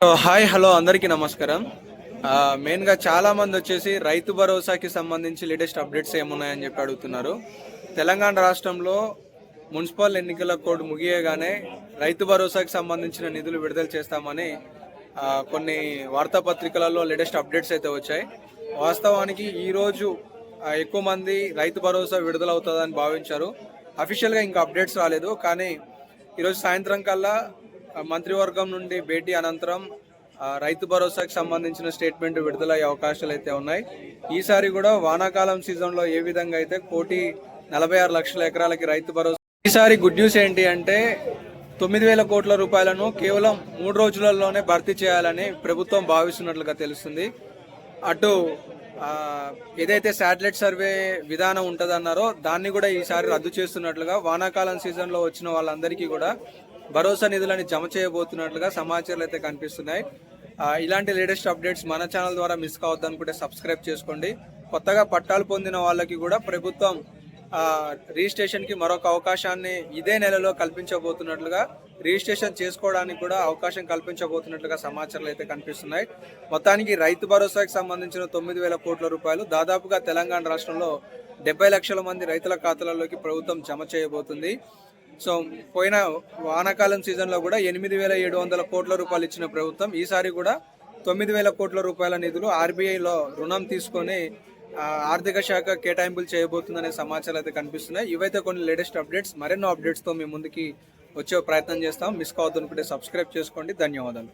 Hi hello అందరికీ నమస్కారం. మెయిన్గా చాలా మంది వచ్చేసి రైతు భరోసాకి సంబంధించి లేటెస్ట్ అప్డేట్స్ ఏమున్నాయని చెప్పి అడుగుతున్నారు. తెలంగాణ రాష్ట్రంలో మున్సిపల్ ఎన్నికల కోడ్ ముగియగానే రైతు భరోసాకి సంబంధించిన నిధులు విడుదల చేస్తామని కొన్ని వార్తాపత్రికలలో లేటెస్ట్ అప్డేట్స్ అయితే వచ్చాయి. వాస్తవానికి ఈరోజు ఎక్కువ మంది రైతు భరోసా విడుదలవుతుందని భావించారు. అఫీషియల్గా ఇంకా అప్డేట్స్ రాలేదు కానీ ఈరోజు సాయంత్రం కల్లా మంత్రివర్గం నుండి భేటీ అనంతరం రైతు భరోసాకి సంబంధించిన స్టేట్మెంట్ విడుదలయ్యే అవకాశాలు అయితే ఉన్నాయి. ఈసారి కూడా వానాకాలం సీజన్లో ఏ విధంగా అయితే కోటి నలభై ఆరు లక్షల ఎకరాలకి రైతు భరోసా ఈసారి గుడ్ న్యూస్ ఏంటి అంటే తొమ్మిది వేల కోట్ల రూపాయలను కేవలం మూడు రోజులలోనే భర్తీ చేయాలని ప్రభుత్వం భావిస్తున్నట్లుగా తెలుస్తుంది. అటు ఏదైతే శాటిలైట్ సర్వే విధానం ఉంటుందన్నారో దాన్ని కూడా ఈసారి రద్దు చేస్తున్నట్లుగా వానాకాలం సీజన్లో వచ్చిన వాళ్ళందరికీ కూడా భరోసా నిధులని జమ చేయబోతున్నట్లుగా సమాచారాలు అయితే కనిపిస్తున్నాయి. ఇలాంటి లేటెస్ట్ అప్డేట్స్ మన ఛానల్ ద్వారా మిస్ కావద్దనుకుంటే సబ్స్క్రైబ్ చేసుకోండి. కొత్తగా పట్టాలు పొందిన వాళ్ళకి కూడా ప్రభుత్వం రిజిస్ట్రేషన్కి మరొక అవకాశాన్ని ఇదే నెలలో కల్పించబోతున్నట్లుగా రిజిస్ట్రేషన్ చేసుకోవడానికి కూడా అవకాశం కల్పించబోతున్నట్లుగా సమాచారాలు అయితే కనిపిస్తున్నాయి. మొత్తానికి రైతు భరోసాకి సంబంధించిన తొమ్మిది వేల కోట్ల రూపాయలు దాదాపుగా తెలంగాణ రాష్ట్రంలో డెబ్బై లక్షల మంది రైతుల ఖాతాలలోకి ప్రభుత్వం జమ చేయబోతుంది. సో పోయిన వానాకాలం సీజన్లో కూడా ఎనిమిది వేల ఏడు వందల కోట్ల రూపాయలు ఇచ్చిన ప్రభుత్వం. ఈసారి కూడా తొమ్మిది వేల కోట్ల రూపాయల నిధులు ఆర్బీఐలో రుణం తీసుకొని ఆర్థిక శాఖ కేటాయింపులు చేయబోతుందనే సమాచారాలు అయితే కనిపిస్తున్నాయి. ఇవైతే కొన్ని లేటెస్ట్ అప్డేట్స్. మరెన్నో అప్డేట్స్తో మీ ముందుకి వచ్చే ప్రయత్నం చేస్తాం. మిస్ కావద్దు అనుకుంటే సబ్స్క్రైబ్ చేసుకోండి. ధన్యవాదాలు.